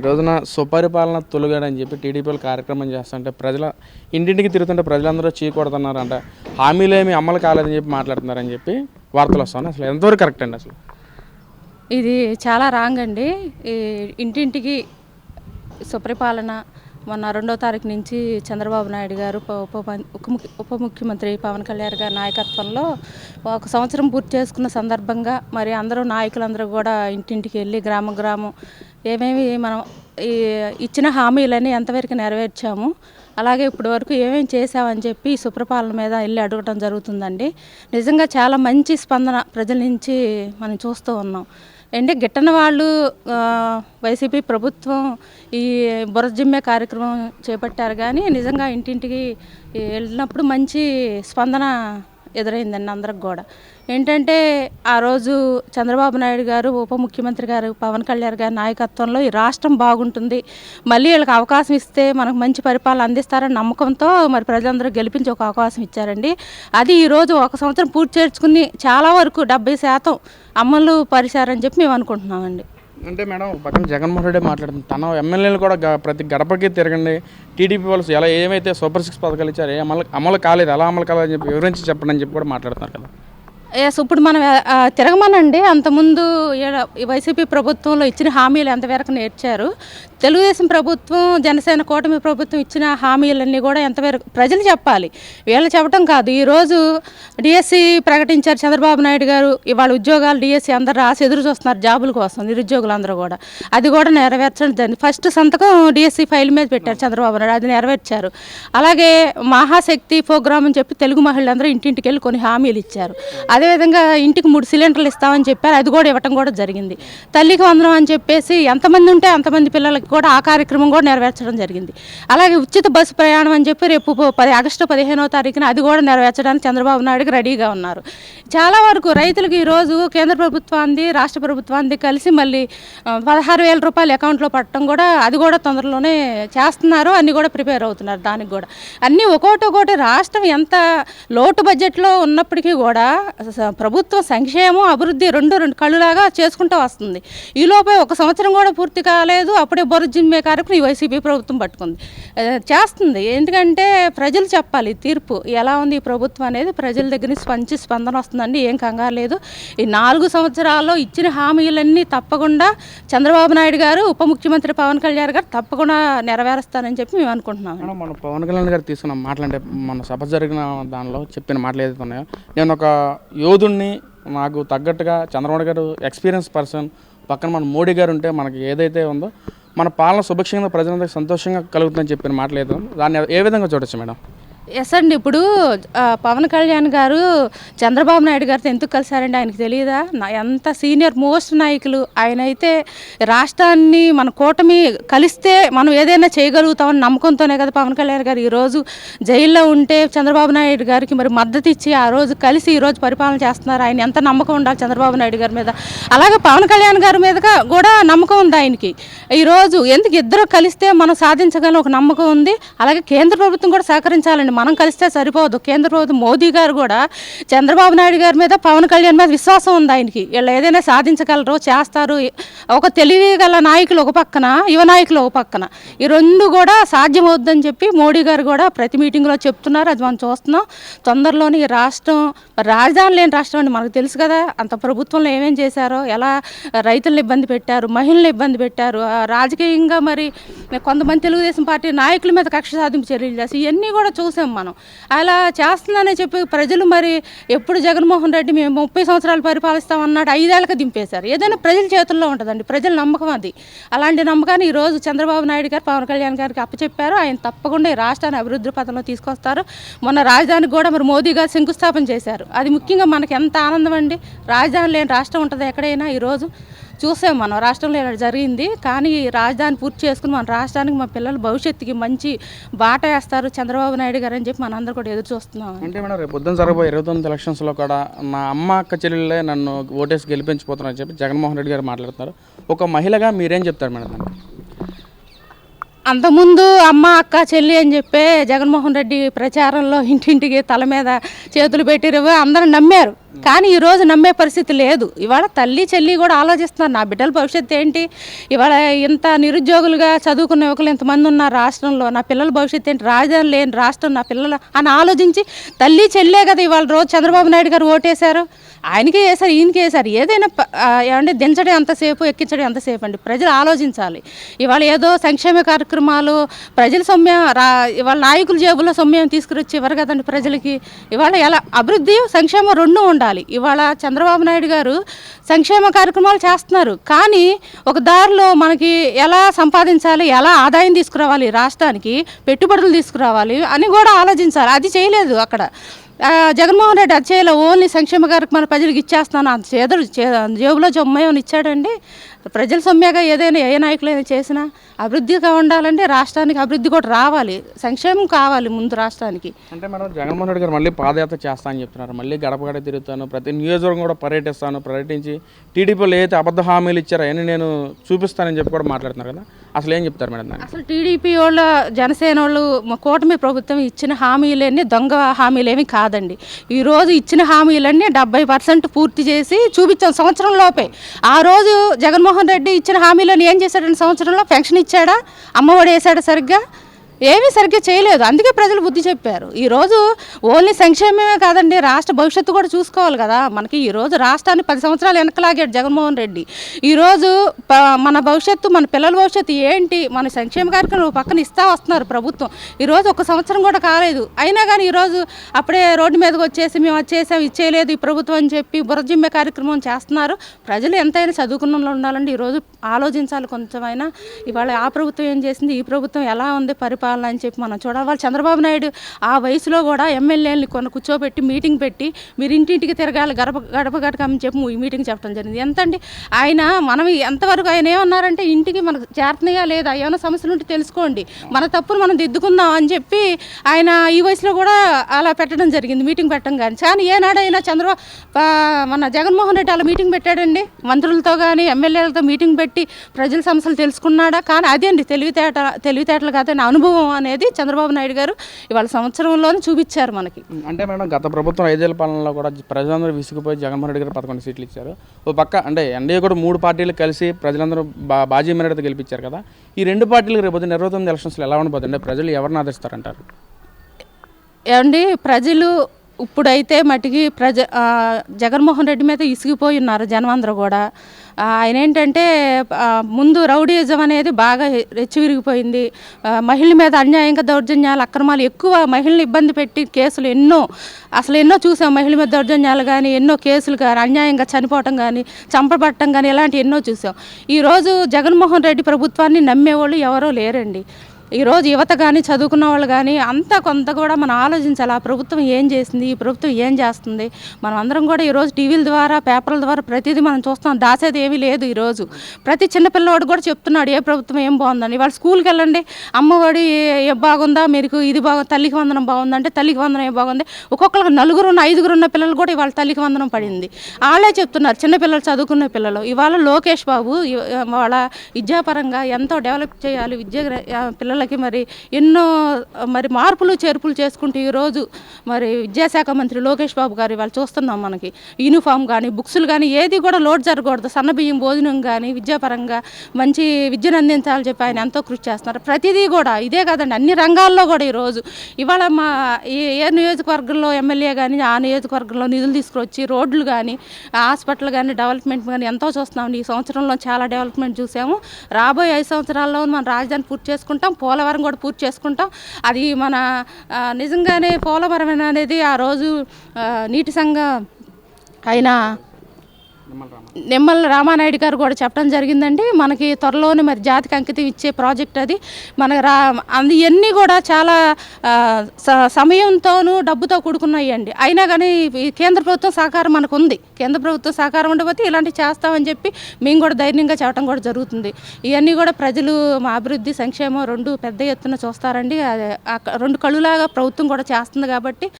ఈ రోజున సుపరిపాలన తొలగాడని చెప్పి టీడీపీలు కార్యక్రమం చేస్తుంటే ప్రజల ఇంటింటికి తిరుగుతుంటే ప్రజలందరూ చీకొడుతున్నారంట హామీలు ఏమి అమలు కాలేదని చెప్పి మాట్లాడుతున్నారని చెప్పి వార్తలు వస్తున్నాయి. అసలు ఎంతవరకు కరెక్ట్ అండి అసలు? ఇది చాలా రాంగ్ అండి. ఈ ఇంటింటికి సుపరిపాలన మొన్న రెండో తారీఖు నుంచి చంద్రబాబు నాయుడు గారు ఉప ఉప ఉప- ఉప ముఖ్యమంత్రి పవన్ కళ్యాణ్ గారి నాయకత్వంలో ఒక సంవత్సరం పూర్తి చేసుకున్న సందర్భంగా మరి అందరూ నాయకులందరూ కూడా ఇంటింటికి వెళ్ళి గ్రామం గ్రామం ఏమేమి మనం ఈ ఇచ్చిన హామీలన్నీ ఎంతవరకు నెరవేర్చాము అలాగే ఇప్పటి వరకు ఏమేమి చేసామని చెప్పి సుప్రపాలన మీద వెళ్ళి అడగటం జరుగుతుందండి. నిజంగా చాలా మంచి స్పందన ప్రజల నుంచి మనం చూస్తూ ఉన్నాం. అంటే గిట్టన వాళ్ళు వైసీపీ ప్రభుత్వం ఈ బురజిమ్మే కార్యక్రమం చేపట్టారు కానీ నిజంగా ఇంటింటికి వెళ్ళినప్పుడు మంచి స్పందన ఎదురైందండి అందరికి కూడా. ఏంటంటే ఆ రోజు చంద్రబాబు నాయుడు గారు ఉప ముఖ్యమంత్రి గారు పవన్ కళ్యాణ్ గారి నాయకత్వంలో ఈ రాష్ట్రం బాగుంటుంది. మళ్ళీ వీళ్ళకి అవకాశం ఇస్తే మనకు మంచి పరిపాలన అందిస్తారని నమ్మకంతో మరి ప్రజలందరూ గెలిపించి ఒక అవకాశం ఇచ్చారండి. అది ఈరోజు ఒక సంవత్సరం పూర్తి చేర్చుకుని చాలా వరకు డెబ్బై శాతం అమలు పరిచారని చెప్పి మేము అనుకుంటున్నామండి. అంటే మేడం ఒక పక్కన జగన్మోహన్ రెడ్డి మాట్లాడుతుంది తన ఎమ్మెల్యేలు కూడా ప్రతి గడపకి తిరగండి. టీడీపీ వాళ్ళు ఎలా ఏమైతే సూపర్ సిక్స్ పథకాలు ఇచ్చారు ఏ అమలు అమలు కాలేదు ఎలా అమలు కాలేదని చెప్పి వివరించి చెప్పండి అని చెప్పి కూడా మాట్లాడుతున్నారు కదా. ఎస్ ఇప్పుడు మనం తిరగమనండి. అంతకుముందు ఈ వైసీపీ ప్రభుత్వంలో ఇచ్చిన హామీలు ఎంతవరకు నేర్చారు? తెలుగుదేశం ప్రభుత్వం జనసేన కూటమి ప్రభుత్వం ఇచ్చిన హామీలన్నీ కూడా ఎంతవరకు ప్రజలు చెప్పాలి. వీళ్ళు చెప్పడం కాదు. ఈరోజు డిఎస్సి ప్రకటించారు చంద్రబాబు నాయుడు గారు. ఇవాళ ఉద్యోగాలు డిఎస్సి అందరు రాసి ఎదురు చూస్తున్నారు జాబుల కోసం నిరుద్యోగులు అందరూ కూడా. అది కూడా నెరవేర్చడం జరిగింది. ఫస్ట్ సంతకం డిఎస్సి ఫైల్ మీద పెట్టారు చంద్రబాబు నాయుడు. అది నెరవేర్చారు. అలాగే మహాశక్తి ప్రోగ్రామ్ అని చెప్పి తెలుగు మహిళలందరూ ఇంటింటికి వెళ్ళి కొన్ని హామీలు ఇచ్చారు. అదేవిధంగా ఇంటికి మూడు సిలిండర్లు ఇస్తామని చెప్పారు. అది కూడా ఇవ్వటం కూడా జరిగింది. తల్లికి వందనం అని చెప్పేసి ఎంతమంది ఉంటే అంతమంది పిల్లలకి కూడా ఆ కార్యక్రమం కూడా నెరవేర్చడం జరిగింది. అలాగే ఉచిత బస్సు ప్రయాణం అని చెప్పి రేపు పది ఆగస్టు పదిహేనో తారీఖున అది కూడా నెరవేర్చడానికి చంద్రబాబు నాయుడుకి రెడీగా ఉన్నారు. చాలా వరకు రైతులకు ఈరోజు కేంద్ర ప్రభుత్వాన్ని రాష్ట్ర ప్రభుత్వాన్ని కలిసి మళ్ళీ పదహారు వేల రూపాయలు అకౌంట్లో పట్టడం కూడా అది కూడా తొందరలోనే చేస్తున్నారు. అన్నీ కూడా ప్రిపేర్ అవుతున్నారు దానికి కూడా. అన్నీ ఒక్కోటి ఒక్కోటి రాష్ట్రం ఎంత లోటు బడ్జెట్లో ఉన్నప్పటికీ కూడా ప్రభుత్వం సంక్షేమం అభివృద్ధి రెండు రెండు కళ్ళులాగా చేసుకుంటూ వస్తుంది. ఈ లోపే ఒక సంవత్సరం కూడా పూర్తి కాలేదు. అప్పుడే బొరుజిమ్మే కార్యక్రమం ఈ వైసీపీ ప్రభుత్వం పట్టుకుంది. చేస్తుంది. ఎందుకంటే ప్రజలు చెప్పాలి తీర్పు. ఎలా ఉంది ఈ ప్రభుత్వం అనేది ప్రజల దగ్గర నుంచి మంచి స్పందన వస్తుందండి. ఏం కంగారు లేదు. ఈ నాలుగు సంవత్సరాల్లో ఇచ్చిన హామీలన్నీ తప్పకుండా చంద్రబాబు నాయుడు గారు ఉప ముఖ్యమంత్రి పవన్ కళ్యాణ్ గారు తప్పకుండా నెరవేరుస్తారని చెప్పి మేము అనుకుంటున్నాం మన పవన్ కళ్యాణ్ గారు తీసుకున్న మాటలు అంటే మన సభ జరిగిన దానిలో చెప్పిన మాటలు ఏదైతే ఉన్నాయో నేను ఒక యోధుణ్ణి నాకు తగ్గట్టుగా చంద్రబాబు గారు ఎక్స్పీరియన్స్ పర్సన్ పక్కన మన మోడీ గారు ఉంటే మనకి ఏదైతే ఉందో మన పాలన సుభిక్షంగా ప్రజలందరికీ సంతోషంగా కలుగుతుందని చెప్పిన మాటలు ఏదో దాన్ని ఏ విధంగా చూడొచ్చు మేడం? ఎస్ అండి ఇప్పుడు పవన్ కళ్యాణ్ గారు చంద్రబాబు నాయుడు గారితో ఎందుకు కలిశారండి ఆయనకు తెలియదా నా- ఎంత సీనియర్ మోస్ట్ నాయకులు ఆయన అయితే రాష్ట్రాన్ని మన కూటమి కలిస్తే మనం ఏదైనా చేయగలుగుతామని నమ్మకంతోనే కదా పవన్ కళ్యాణ్ గారు ఈరోజు జైల్లో ఉంటే చంద్రబాబు నాయుడు గారికి మరి మద్దతు ఇచ్చి ఆ రోజు కలిసి ఈరోజు పరిపాలన చేస్తున్నారు. ఆయన ఎంత నమ్మకం ఉండాలి చంద్రబాబు నాయుడు గారి మీద? అలాగే పవన్ కళ్యాణ్ గారి మీద కూడా నమ్మకం ఉంది ఆయనకి. ఈరోజు ఎందుకు ఇద్దరు కలిస్తే మనం సాధించగలం ఒక నమ్మకం ఉంది. అలాగే కేంద్ర ప్రభుత్వం కూడా సహకరించాలండి. మనం కలిస్తే సరిపోదు. కేంద్ర ప్రభుత్వం మోదీ గారు కూడా చంద్రబాబు నాయుడు గారి మీద పవన్ కళ్యాణ్ మీద విశ్వాసం ఉంది ఆయనకి. వీళ్ళు ఏదైనా సాధించగలరు చేస్తారు ఒక తెలివి గల నాయకులు ఒక పక్కన యువ నాయకులు ఒక పక్కన. ఈ రెండు కూడా సాధ్యమవుద్దని చెప్పి మోడీ గారు కూడా ప్రతి మీటింగ్లో చెప్తున్నారు. అది మనం చూస్తున్నాం. తొందరలోనే ఈ రాష్ట్రం రాజధాని లేని రాష్ట్రం అని మనకు తెలుసు కదా అంత ప్రభుత్వంలో ఏమేం చేశారో ఎలా రైతులను ఇబ్బంది పెట్టారు మహిళలు ఇబ్బంది పెట్టారు ఆ రాజకీయంగా మరి కొంతమంది తెలుగుదేశం పార్టీ నాయకుల మీద కక్ష సాధింపు చర్యలు చేసి ఇవన్నీ కూడా చూసాం. మనం. అలా చేస్తుందనే చెప్పి ప్రజలు మరి ఎప్పుడు జగన్మోహన్ రెడ్డి మేము ముప్పై సంవత్సరాలు పరిపాలిస్తామన్నాడు ఐదేళ్ళకి దింపేశారు. ఏదైనా ప్రజల చేతుల్లో ఉంటుందండి ప్రజల నమ్మకం అది. అలాంటి నమ్మకాన్ని ఈరోజు చంద్రబాబు నాయుడు గారు పవన్ కళ్యాణ్ గారికి అప్పచెప్పారు. ఆయన తప్పకుండా ఈ రాష్ట్రాన్ని అభివృద్ధి పథంలో తీసుకొస్తారు. మొన్న రాజధానికి కూడా మరి మోదీ గారు శంకుస్థాపన చేశారు. అది ముఖ్యంగా మనకి ఎంత ఆనందం అండి. రాజధాని లేని రాష్ట్రం ఉంటుంది ఎక్కడైనా ఈరోజు చూసాం మనం రాష్ట్రంలో ఇలా జరిగింది. కానీ రాజధాని పూర్తి చేసుకుని మన రాష్ట్రానికి మా పిల్లల భవిష్యత్తుకి మంచి బాట వేస్తారు చంద్రబాబు నాయుడు గారు అని చెప్పి మనందరూ కూడా ఎదురు చూస్తున్నాం. అంటే మేడం రేపు పొద్దున జరగబోయే ఇరవై తొమ్మిది ఎలక్షన్స్లో కూడా నా అమ్మ అక్క చెల్లెళ్ళే నన్ను ఓటేసి గెలిపించిపోతున్నారని చెప్పి జగన్మోహన్ రెడ్డి గారు మాట్లాడుతున్నారు. ఒక మహిళగా మీరేం చెప్తారు మేడం అంతకుముందు అమ్మ అక్క చెల్లి అని చెప్పే జగన్మోహన్ రెడ్డి ప్రచారంలో ఇంటింటికి తల మీద చేతులు పెట్టిరు అందరూ నమ్మారు. కానీ ఈ రోజు నమ్మే పరిస్థితి లేదు. ఇవాళ తల్లి చెల్లి కూడా ఆలోచిస్తున్నారు. నా బిడ్డల భవిష్యత్తు ఏంటి? ఇవాళ ఇంత నిరుద్యోగులుగా చదువుకున్న యువకులు ఇంతమంది ఉన్నారు రాష్ట్రంలో? నా పిల్లల భవిష్యత్తు ఏంటి? రాజధాని లేని రాష్ట్రం నా పిల్లల అని ఆలోచించి తల్లి చెల్లే కదా ఇవాళ రోజు చంద్రబాబు నాయుడు గారు ఓటేశారు. ఆయనకే వేశారు ఈయనకి వేశారు. ఏదైనా ప- ఏమంటే దించడం ఎంతసేపు ఎక్కించడం ఎంతసేపు అండి? ప్రజలు ఆలోచించాలి. ఇవాళ ఏదో సంక్షేమ కార్యక్రమాలు ప్రజల సొమ్యం రా ఇవాళ నాయకుల జేబులో సొమ్యం తీసుకురొచ్చి ఇవ్వరు కదండి ప్రజలకి. ఇవాళ ఎలా? అభివృద్ధి సంక్షేమం రెండూ ఉండాలి. ఇవాళ చంద్రబాబు నాయుడు గారు సంక్షేమ కార్యక్రమాలు చేస్తున్నారు. కానీ ఒక దారిలో మనకి ఎలా సంపాదించాలి ఎలా ఆదాయం తీసుకురావాలి రాష్ట్రానికి పెట్టుబడులు తీసుకురావాలి అని కూడా ఆలోచించాలి. అది చేయలేదు అక్కడ. జగన్మోహన్ రెడ్డి అది చేయలే ఓన్లీ సంక్షేమ కార్యక్రమాలు ప్రజలకు ఇచ్చేస్తాను అంత చేదరు చే- జేబులో జొమ్మని ఇచ్చాడండి? ప్రజల సొమ్మెగా ఏదైనా ఏ నాయకులైనా చేసినా అభివృద్ధిగా ఉండాలంటే రాష్ట్రానికి అభివృద్ధి కూడా రావాలి. సంక్షేమం కావాలి ముందు రాష్ట్రానికి. అంటే మనం జగన్మోహన్ రెడ్డి గారు మళ్ళీ పాదయాత్ర చేస్తా అని చెప్తున్నారు. మళ్ళీ గడప గడ తిరుగుతాను. ప్రతి నియోజకవర్గం కూడా పర్యటిస్తాను. పర్యటించి టీడీపీలో ఏదైతే అబద్ధ హామీలు ఇచ్చారో అవన్నీ నేను చూపిస్తానని చెప్పి కూడా మాట్లాడుతున్నారు కదా. అసలు ఏం చెప్తారు మేడం అసలు టీడీపీ వాళ్ళ జనసేన వాళ్ళు కూటమి ప్రభుత్వం ఇచ్చిన హామీలన్నీ దొంగ హామీలేమి కాదండి. ఈరోజు ఇచ్చిన హామీలన్నీ డెబ్బై పర్సెంట్ పూర్తి చేసి చూపించాం సంవత్సరం లోపే. ఆ రోజు జగన్మోహన్ రెడ్డి ఇచ్చిన హామీలను ఏం చేశాడని సంవత్సరంలో? పెన్షన్ ఇచ్చాడా? అమ్మఒడి వేసాడా సరిగ్గా? ఏమీ సరిగ్గా చేయలేదు. అందుకే ప్రజలు బుద్ధి చెప్పారు. ఈరోజు ఓన్లీ సంక్షేమమే కాదండి రాష్ట్ర భవిష్యత్తు కూడా చూసుకోవాలి కదా. మనకి ఈరోజు రాష్ట్రాన్ని పది సంవత్సరాలు వెనకలాగాడు జగన్మోహన్ రెడ్డి. ఈరోజు ప- మన భవిష్యత్తు మన పిల్లల భవిష్యత్తు ఏంటి? మన సంక్షేమ కార్యక్రమం పక్కన ఇస్తా వస్తున్నారు ప్రభుత్వం. ఈరోజు ఒక సంవత్సరం కూడా కాలేదు. అయినా కానీ ఈరోజు అప్పుడే రోడ్డు మీదకి వచ్చేసి మేము వచ్చేసాం ఇచ్చేయలేదు ఈ ప్రభుత్వం అని చెప్పి బురజిమ్మే కార్యక్రమం చేస్తున్నారు. ప్రజలు ఎంతైనా చదువుకున్న ఉండాలండి. ఈరోజు ఆలోచించాలి కొంచెమైనా. ఇవాళ ఆ ప్రభుత్వం ఏం చేసింది? ఈ ప్రభుత్వం ఎలా ఉంది? పరిపాలన అని చెప్పి మనం చూడాలి. వాళ్ళు చంద్రబాబు నాయుడు ఆ వయసులో కూడా ఎమ్మెల్యేలని కొన్ని కూర్చోబెట్టి మీటింగ్ పెట్టి మీరు ఇంటింటికి తిరగాలి గడప గడప గడకమని అని చెప్పి ఈ మీటింగ్ చెప్పడం జరిగింది. ఎంతండి? ఆయన మనం ఎంతవరకు ఆయన ఏమన్నారంటే ఇంటికి మనకు చేరుతున్నాయా లేదా ఏమైనా సమస్యలు ఉంటే తెలుసుకోండి. మన తప్పును మనం దిద్దుకుందాం అని చెప్పి ఆయన ఈ వయసులో కూడా అలా పెట్టడం జరిగింది మీటింగ్ పెట్టడం కానీ. కానీ ఏనాడైనా చంద్రబాబు మన జగన్మోహన్ రెడ్డి అలా మీటింగ్ పెట్టాడండి? మంత్రులతో కానీ ఎమ్మెల్యేలతో మీటింగ్ పెట్టి ప్రజల సమస్యలు తెలుసుకున్నాడా? కానీ అదే అండి తెలివితేట తెలివితేటలు కాదని అనుభవం అనేది చంద్రబాబు నాయుడు గారు ఇవాళ సంవత్సరంలోనే చూపించారు మనకి. అంటే మేడం గత ప్రభుత్వం ఐదేళ్ళ పాలనలో కూడా ప్రజలందరూ విసిగిపోయి జగన్మోహన్ రెడ్డి గారు పదకొండు సీట్లు ఇచ్చారు. ఓ పక్క అంటే ఎన్డీఏ కూడా మూడు పార్టీలు కలిసి ప్రజలందరూ బా బాజీ మెరడితో గెలిపించారు కదా. ఈ రెండు పార్టీలకు రేపు ఇరవై తొమ్మిది ఎలక్షన్స్లో ఎలా ఉండబోతుంది అంటే ప్రజలు ఎవరిని ఆదరిస్తారంటారు? ఏమండి ప్రజలు ఇప్పుడైతే మటుకి ప్రజ జగన్మోహన్ రెడ్డి మీద ఇసిగిపోయి ఉన్నారు జనం కూడా. ఆయన ఏంటంటే ముందు రౌడీయిజం అనేది బాగా రెచ్చివిరిగిపోయింది. మహిళల మీద అన్యాయంగా దౌర్జన్యాలు అక్రమాలు ఎక్కువ మహిళలు ఇబ్బంది పెట్టి కేసులు ఎన్నో అసలు ఎన్నో చూసాం మహిళల మీద దౌర్జన్యాలు కానీ ఎన్నో కేసులు కానీ అన్యాయంగా చనిపోవటం కానీ చంపబట్టడం కానీ ఇలాంటి ఎన్నో చూసాం. ఈరోజు జగన్మోహన్ రెడ్డి ప్రభుత్వాన్ని నమ్మేవాళ్ళు ఎవరో లేరండి. ఈరోజు యువత కానీ చదువుకున్న వాళ్ళు కానీ అంతా కొంత కూడా మనం ఆలోచించాలి. ఆ ప్రభుత్వం ఏం చేసింది? ఈ ప్రభుత్వం ఏం చేస్తుంది? మనం అందరం కూడా ఈరోజు టీవీల ద్వారా పేపర్ల ద్వారా ప్రతిదీ మనం చూస్తాం దాసేది ఏమీ లేదు ఈరోజు. ప్రతి చిన్నపిల్లవాడు కూడా చెప్తున్నాడు ఏ ప్రభుత్వం ఏం బాగుందని. ఇవాళ స్కూల్కి వెళ్ళండి. అమ్మఒడి ఏ బాగుందా? మీకు ఇది బాగు తల్లికి వందనం బాగుందంటే తల్లికి వందనం ఏ బాగుంది? ఒక్కొక్కరికి నలుగురు ఉన్న ఐదుగురు ఉన్న పిల్లలు కూడా ఇవాళ తల్లికి వందనం పడింది. వాళ్ళే చెప్తున్నారు చిన్నపిల్లలు చదువుకునే పిల్లలు. ఇవాళ లోకేష్ బాబు వాళ్ళ విద్యాపరంగా ఎంతో డెవలప్ చేయాలి విద్య పిల్లలు వాళ్ళకి మరి ఎన్నో మరి మార్పులు చేర్పులు చేసుకుంటూ ఈరోజు మరి విద్యాశాఖ మంత్రి లోకేష్ బాబు గారు ఇవాళ చూస్తున్నాం మనకి. యూనిఫామ్ కానీ బుక్స్లు కానీ ఏది కూడా లోడ్ జరగకూడదు. సన్నబియ్యం భోజనం కానీ విద్యాపరంగా మంచి విద్యను అందించాలని చెప్పి ఆయన ఎంతో కృషి చేస్తున్నారు. ప్రతిదీ కూడా ఇదే కాదండి అన్ని రంగాల్లో కూడా ఈరోజు ఇవాళ మా ఏ ఏ నియోజకవర్గంలో ఎమ్మెల్యే కానీ ఆ నియోజకవర్గంలో నిధులు తీసుకొచ్చి రోడ్లు కానీ హాస్పిటల్ కానీ డెవలప్మెంట్ కానీ ఎంతో చూస్తున్నాం. ఈ సంవత్సరంలో చాలా డెవలప్మెంట్ చూసాము. రాబోయే ఐదు సంవత్సరాల్లో మనం రాజధాని పూర్తి చేసుకుంటాం. పోలవరం కూడా పూర్తి చేసుకుంటాం. అది మన నిజంగానే పోలవరం అనేది ఆ రోజు నీటి సంఘ అయినా నిమ్మల రామానాయుడు. గారు కూడా చెప్పడం జరిగిందండి. మనకి త్వరలోనే మరి జాతికి అంకితం ఇచ్చే ప్రాజెక్ట్ అది. మన రా ఇవన్నీ కూడా చాలా స- సమయంతోనూ డబ్బుతో కూడుకున్నాయండి. అయినా కానీ కేంద్ర ప్రభుత్వం సహకారం మనకు ఉంది కేంద్ర ప్రభుత్వం సహకారం ఉండకపోతే ఇలాంటివి చేస్తామని చెప్పి మేము కూడా ధైర్యంగా చెప్పడం కూడా జరుగుతుంది. ఇవన్నీ కూడా ప్రజలు మా అభివృద్ధి సంక్షేమం రెండు పెద్ద ఎత్తున చూస్తారండి. రెండు కళ్ళులాగా ప్రభుత్వం కూడా చేస్తుంది కాబట్టి